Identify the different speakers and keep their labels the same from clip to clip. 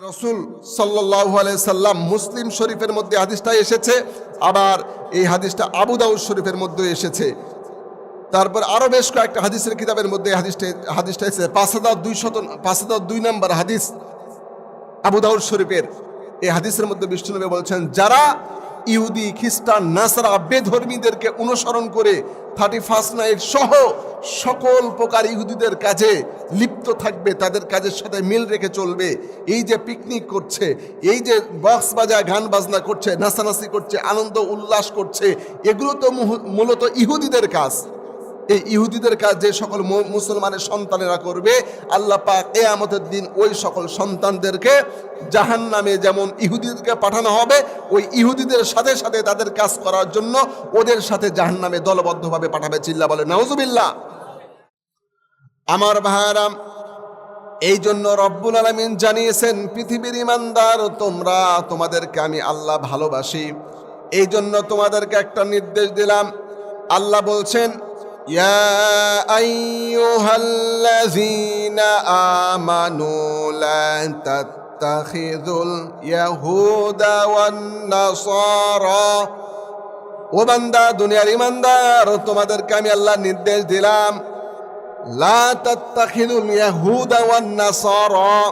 Speaker 1: রসুল সাল্লাহ সাল্লাম মুসলিম শরীফের মধ্যে হাদিসটা এসেছে, আবার এই হাদিসটা আবু দাউদ শরীফের মধ্যে এসেছে। তারপর আরও বেশ কয়েকটা হাদিসের কিতাবের মধ্যে হাদিসটা হাদিসটা এসেছে। পাঁচ হাজার দুই শত পাঁচ হাজার দুই নম্বর হাদিস আবু দাউদ শরীফের, এই হাদিসের মধ্যে বিষ্ণুনবী বলছেন, যারা ইহুদি, খ্রিস্টান, নাসারা বেধর্মীদেরকে অনুসরণ করে থার্টি ফার্স্ট নাইট সহ সকল প্রকার ইহুদিদের কাজে লিপ্ত থাকবে, তাদের কাজের সাথে মিল রেখে চলবে। এই যে পিকনিক করছে, এই যে বক্স বাজা গান বাজনা করছে, নাচানাচি করছে, আনন্দ, উল্লাস করছে, এগুলো তো মূলত ইহুদিদের কাজ। এই ইহুদিদের কাজ যে সকল মুসলমানের সন্তানেরা করবে, আল্লাহ পাক কেয়ামতের দিন ওই সকল সন্তানদেরকে জাহান নামে যেমন ইহুদিদেরকে পাঠানো হবে, ওই ইহুদিদের সাথে সাথে তাদের কাজ করার জন্য ওদের সাথে জাহান নামে দলবদ্ধভাবে পাঠাবে। চিল্লা বলে নাউজুবিল্লাহ। আমার ভাইয়ারাম এই জন্য রব্বুল আলমিন জানিয়েছেন, পৃথিবীর ইমানদার, তোমরা তোমাদেরকে আমি আল্লাহ ভালোবাসি। এই জন্য তোমাদেরকে একটা নির্দেশ দিলাম। আল্লাহ বলছেন ইয়া আইয়ুহাল্লাযীনা আমানু লা তাত্তাখিযুল ইয়াহুদা ওয়ান নাসারা ও বান্দা দুনিয়ার ইমানদার তোমাদেরকে আমি আল্লাহ নির্দেশ দিলাম। লা তাত্তাখিদুল ইয়াহুদা ওয়ান নাসারা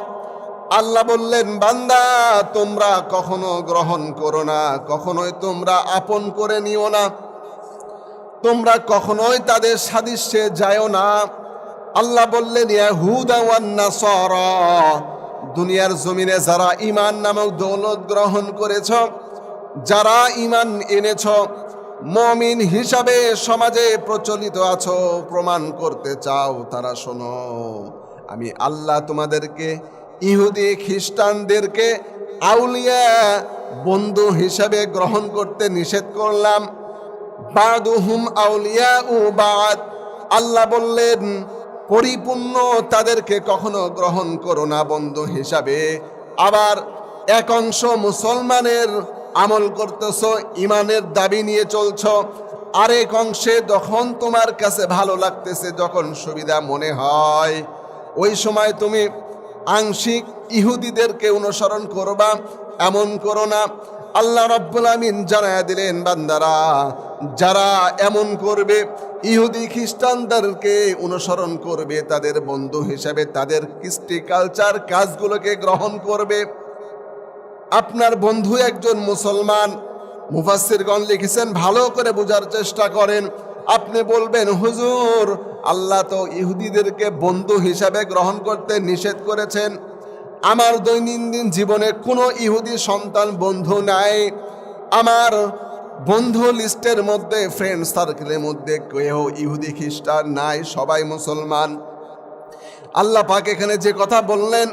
Speaker 1: আল্লাহ বললেন, বান্দা, তোমরা কখনো গ্রহণ করো না, কখনোই তোমরা আপন করে নিও না। তোমরা কখনোই তাদের সাদৃশ্যে যায়ও না। আল্লাহ বললেন দুনিয়ার জমিনে যারা ঈমান নামক দৌলত গ্রহণ করেছ, যারা ঈমান এনেছ, মমিন হিসাবে সমাজে প্রচলিত আছো, প্রমাণ করতে চাও, তারা শোনো, আমি আল্লাহ তোমাদেরকে, ইহুদি খ্রিস্টানদেরকে আউলিয়া বন্ধু হিসাবে গ্রহণ করতে নিষেধ করলাম। বাদুহুম আউলিয়া ও বাদ। আল্লাহ বললেন, পরিপূর্ণ তাদেরকে কখনো গ্রহণ করো না, বন্ধু হিসাবে। আবার এক অংশ মুসলমানের আমল করতেছ ইমানের দাবি নিয়ে চলছ, আরেক অংশে যখন তোমার কাছে ভালো লাগতেছে, যখন সুবিধা মনে হয়, ওই সময় তুমি আংশিক ইহুদিদেরকে অনুসরণ করবা, এমন করো না। আল্লাহ রব্বুল আমিন জানায় দিলেন, বান্দারা যারা এমন করবে, ইহুদি খ্রিস্টানদেরকে অনুসরণ করবে, তাদের বন্ধু হিসাবে, তাদের কৃষ্টি কালচার কাজগুলোকে গ্রহণ করবে। আপনার বন্ধু একজন মুসলমান মুফাসিরগণ লিখেছেন, ভালো করে বোঝার চেষ্টা করেন। আপনি বলবেন, হুজুর, আল্লাহ তো ইহুদিদেরকে বন্ধু হিসাবে গ্রহণ করতে নিষেধ করেছেন। আমার দৈনন্দিন জীবনে কোনো ইহুদি সন্তান বন্ধু নাই। আমার বন্ধু লিস্টের মধ্যে ফ্রেন্ড সার্কেলের মধ্যে কেউ ইহুদি, খ্রিস্টান নাই, সবাই মুসলমান। আল্লাহ পাক এখানে যে কথা বললেন,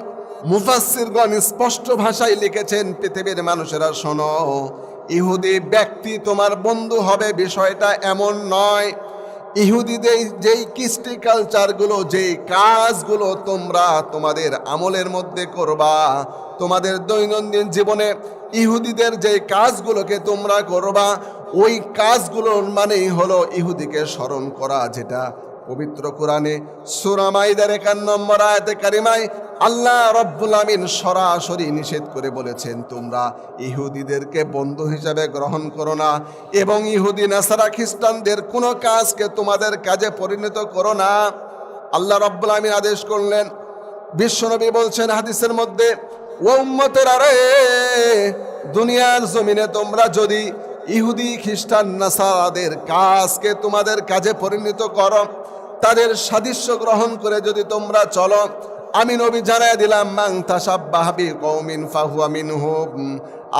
Speaker 1: মুফাসসিরগণ স্পষ্ট ভাষায় লিখেছেন, পৃথিবীর মানুষেরা শোনো, ইহুদি ব্যক্তি তোমার বন্ধু হবে, বিষয়টা এমন নয়। ইহুদিদের যেই কৃষ্টি কালচারগুলো যেই কাজগুলো তোমরা তোমাদের আমলের মধ্যে করবা, তোমাদের দৈনন্দিন জীবনে ইহুদিদের যে কাজগুলোকে তোমরা করবা, ওই কাজগুলোর মানেই হলো ইহুদিকে স্মরণ করা, যেটা পবিত্র কোরআনে সুরামাইদার একান্ন নম্বর আয়াতে কারিমায় আল্লাহ রব্বুল আমিন সরাসরি নিষেধ করে বলেছেন, তোমরা ইহুদিদেরকে বন্ধু হিসাবে গ্রহণ করো না এবং ইহুদি, নাসারা, খ্রিস্টানদের কোনো কাজকে তোমাদের কাজে পরিণত করো না। আল্লাহ রব্বুল আমিন আদেশ করলেন, বিশ্বনবী বলছেন হাদিসের মধ্যে দুনিয়ার জমিনে তোমরা যদি ইহুদি, খ্রিস্টান, নাসারাদের কাজকে তোমাদের কাজে পরিণত করো, তাদের সাদৃশ্য গ্রহণ করে যদি তোমরা চলো, আমি নবী জানাই দিলাম মাং তাসাব্বাহাবি কৌমিন ফাহুয়া মিনহুম।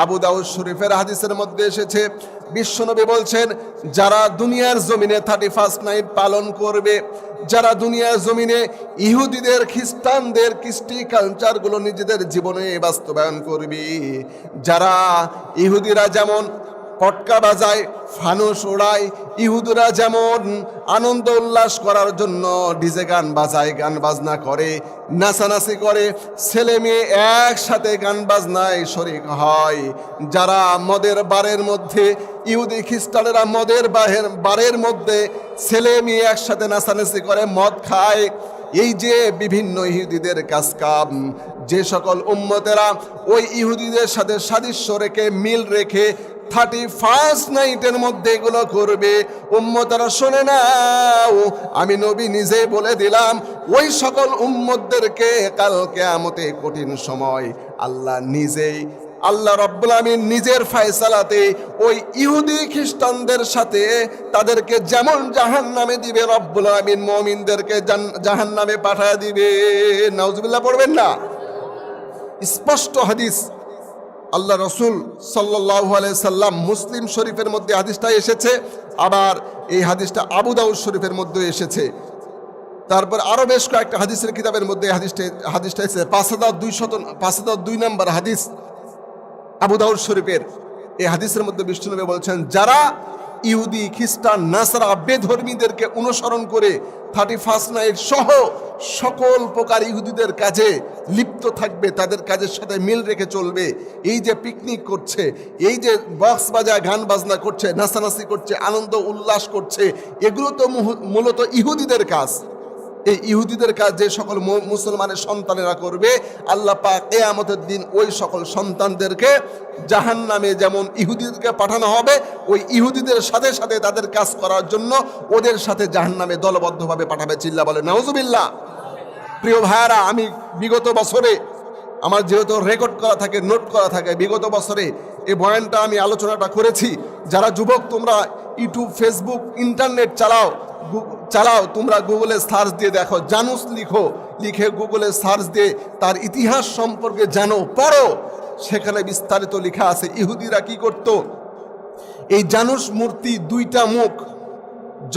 Speaker 1: আবু দাউদ শরীফের হাদিসের মধ্যে এসেছে বিশ্বনবী বলছেন, যারা দুনিয়ার জমিনে থার্টি ফার্স্ট নাইট পালন করবে, যারা দুনিয়ার জমিনে ইহুদিদের, খ্রিস্টানদের, কৃষ্টি কালচারগুলো নিজেদের জীবনে বাস্তবায়ন করবি, যারা ইহুদিরা যেমন পটকা বাজায়, ফানুস ওড়ায় ইহুদুরা যেমন আনন্দ উল্লাস করার জন্য ডিজে গান বাজায়, গান বাজনা করে, নাচানাচি করে, ছেলে মেয়ে একসাথে গান বাজনায় শরিক হয়, যারা মদের বারের মধ্যে ইহুদি খ্রিস্টানেরা মদের বাহের, বারের মধ্যে ছেলে মেয়ে একসাথে নাচানাচি করে, মদ খায়। এই যে বিভিন্ন ইহুদিদের কাজ কাম যে সকল উম্মতেরা ওই ইহুদিদের সাথে সাদৃশ্য রেখে, মিল রেখে থার্টি ফার্স্ট নাইটের মধ্যে এগুলো করবে, উম্মতারা শোনে নাও আমি নবী নিজে বলে দিলাম, ওই সকল উম্মতদেরকে কাল আমতে কঠিন সময় আল্লাহ নিজেই আল্লাহ রব্বুল আমিন নিজের ফায়সালাতে ওই ইহুদি খ্রিস্টানদের সাথে তাদেরকে যেমন জাহান নামে দিবে রব্বুল আমিন মমিনদেরকে জাহান নামে পাঠায় দিবে। নাউজুবিল্লাহ পড়বেন না? স্পষ্ট হাদিস। আল্লাহ রসুল সাল্লাহ সাল্লাম মুসলিম শরীফের মধ্যে হাদিসটা এসেছে, আবার এই হাদিসটা আবু দাউদ শরীফের মধ্যে এসেছে। তারপর আরও বেশ কয়েকটা হাদিসের কিতাবের মধ্যে হাদিসটা হাদিসটা এসেছে। পাঁচ হাজার দুই শত পাঁচ হাজার দুই নম্বর হাদিস। আবু দাউদ শরীফের এই হাদিসের মধ্যে বিষ্ণুনবী বলছেন, যারা ইহুদি, খ্রিস্টান, নাসারা, বেধর্মীদেরকে অনুসরণ করে থার্টি ফার্স্ট নাইট সহ সকল প্রকার ইহুদিদের কাজে লিপ্ত থাকবে, তাদের কাজের সাথে মিল রেখে চলবে। এই যে পিকনিক করছে, এই যে বক্স বাজায় গান বাজনা করছে, নাচানাচি করছে, আনন্দ, উল্লাস করছে, এগুলো তো মূলত ইহুদিদের কাজ। এই ইহুদিদের কাজ যে সকল মুসলমানের সন্তানেরা করবে, আল্লাহ পাক কেয়ামতের দিন ওই সকল সন্তানদেরকে জাহান নামে যেমন ইহুদিদেরকে পাঠানো হবে, ওই ইহুদিদের সাথে সাথে তাদের কাজ করার জন্য ওদের সাথে জাহান নামে দলবদ্ধভাবে পাঠাবে। চিল্লা বলে নাউজুবিল্লাহ। প্রিয় ভাইয়ারা, আমি বিগত বছরে আমার যেহেতু রেকর্ড করা থাকে নোট করা থাকে, বিগত বছরে এই বয়ানটা আমি আলোচনাটা করেছি। যারা যুবক, তোমরা ইউটিউব ফেসবুক ইন্টারনেট চালাও চালাও, তোমরা গুগলে সার্চ দিয়ে দেখো, জানুস লিখো, লিখে গুগলে সার্চ দিয়ে তার ইতিহাস সম্পর্কে জানো, পড়ো। সেখানে বিস্তারিত লেখা আছে, ইহুদিরা কি করতো? এই জানুস মূর্তি দুইটা মুখ।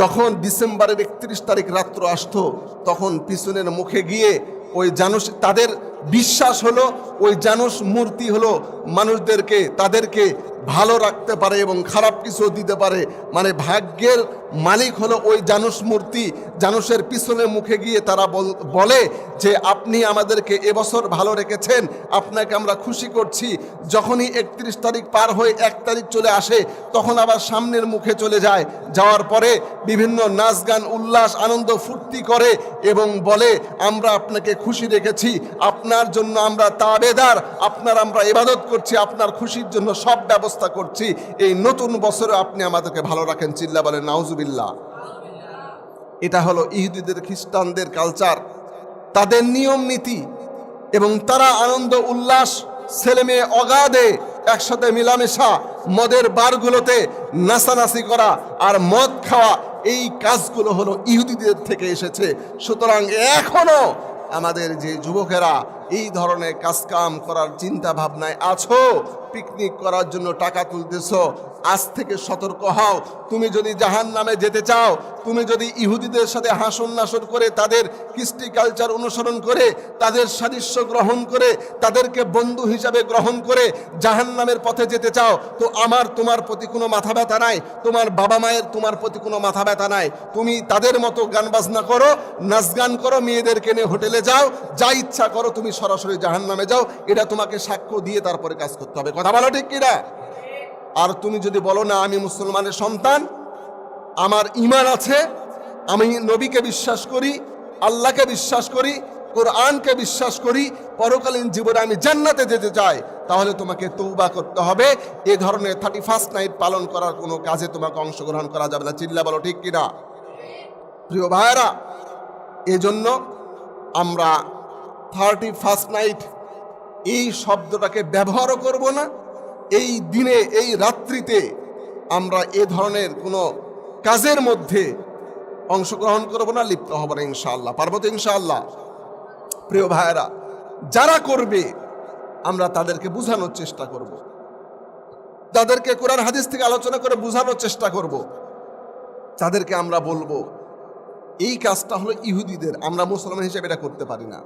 Speaker 1: যখন ডিসেম্বরের একত্রিশ তারিখ রাত্র আসতো, তখন পিছনের মুখে গিয়ে ওই জানুস, তাদের বিশ্বাস হলো, ওই জানুস মূর্তি হলো মানুষদেরকে, তাদেরকে ভালো রাখতে পারে এবং খারাপ কিছু দিতে পারে। মানে ভাগ্যের মালিক হলো ওই জানুস মূর্তি। জানুসের পিছনে মুখে গিয়ে তারা বলে যে, আপনি আমাদেরকে এবছর ভালো রেখেছেন। আপনাকে আমরা খুশি করছি। যখনই একত্রিশ তারিখ পার হয়ে এক তারিখ চলে আসে, তখন আবার সামনের মুখে চলে যায়। যাওয়ার পরে বিভিন্ন নাচ গান, উল্লাস, আনন্দ ফুর্তি করে এবং বলে, আমরা আপনাকে খুশি রেখেছি। আপনার জন্য আমরা তাবেদার। আপনার আমরা ইবাদত করছি। আপনার খুশির জন্য সব ব্যবস্থা করছি, এই নতুন বছরে আপনি আমাদেরকে ভালো রাখেন, চিল্লা বলেন, নাউজুবিল্লাহ। এটা হলো ইহুদিদের, খ্রিস্টানদের কালচার তাদের নিয়ম নীতি এবং তারা আনন্দ, উল্লাস ছেলে মেয়ে অগাধে একসাথে মিলামেশা, মদের বারগুলোতে নাচানাচি করা আর মদ খাওয়া, এই কাজগুলো হলো ইহুদিদের থেকে এসেছে। সুতরাং এখনও আমাদের যে যুবকেরা এই ধরনের কাজকাম করার চিন্তা ভাবনায় আছো? পিকনিক করার জন্য টাকা তুলতেছো? আজ থেকে সতর্ক হও। তুমি যদি জাহান নামে যেতে চাও, তুমি যদি ইহুদিদের সাথে হাসন নাসন করে তাদের কৃষ্টি কালচার অনুসরণ করে, তাদের সাদৃশ্য গ্রহণ করে, তাদেরকে বন্ধু হিসাবে গ্রহণ করে জাহান নামের পথে যেতে চাও, তো আমার তোমার প্রতি কোনো মাথা ব্যথা নাই, তোমার বাবা মায়ের তোমার প্রতি কোনো মাথা ব্যথা নাই। তুমি তাদের মতো গান বাজনা করো, নাচ গান করো, মেয়েদেরকে নিয়ে হোটেলে যাও, যা ইচ্ছা করো তুমি সরাসরি জাহান নামে যাও, এটা তোমাকে সাক্ষ্য দিয়ে তারপরে কাজ করতে হবে। কথা বলো ঠিক কিনা? আর তুমি যদি বলো, না, আমি মুসলমানের সন্তান, আমার ইমান আছে, আমি নবীকে বিশ্বাস করি, আল্লাহকে বিশ্বাস করি, কোরআনকে বিশ্বাস করি, পরকালীন জীবনে আমি জান্নাতে যেতে চাই, তাহলে তোমাকে তৌবা করতে হবে। এ ধরনের থার্টি ফার্স্ট নাইট পালন করার কোনো কাজে তোমাকে অংশগ্রহণ করা যাবে না। চিল্লা বলো ঠিক কিনা? প্রিয় ভাইয়েরা, এজন্য আমরা থার্টি ফার্স্ট নাইট এই শব্দটাকে ব্যবহারও করব না। এই দিনে, এই রাত্রিতে আমরা এ ধরনের কোনো কাজের মধ্যে অংশগ্রহণ করব না, লিপ্ত হব না ইনশাআল্লাহ, পারব তো ইনশাআল্লাহ। প্রিয় ভাইয়েরা, যারা করবে, আমরা তাদেরকে বোঝানোর চেষ্টা করব। তাদেরকে কোরআন হাদিস থেকে আলোচনা করে বোঝানোর চেষ্টা করব। তাদেরকে আমরা বলব, এই কাজটা হলো ইহুদিদের, আমরা মুসলমান হিসেবে এটা করতে পারি না।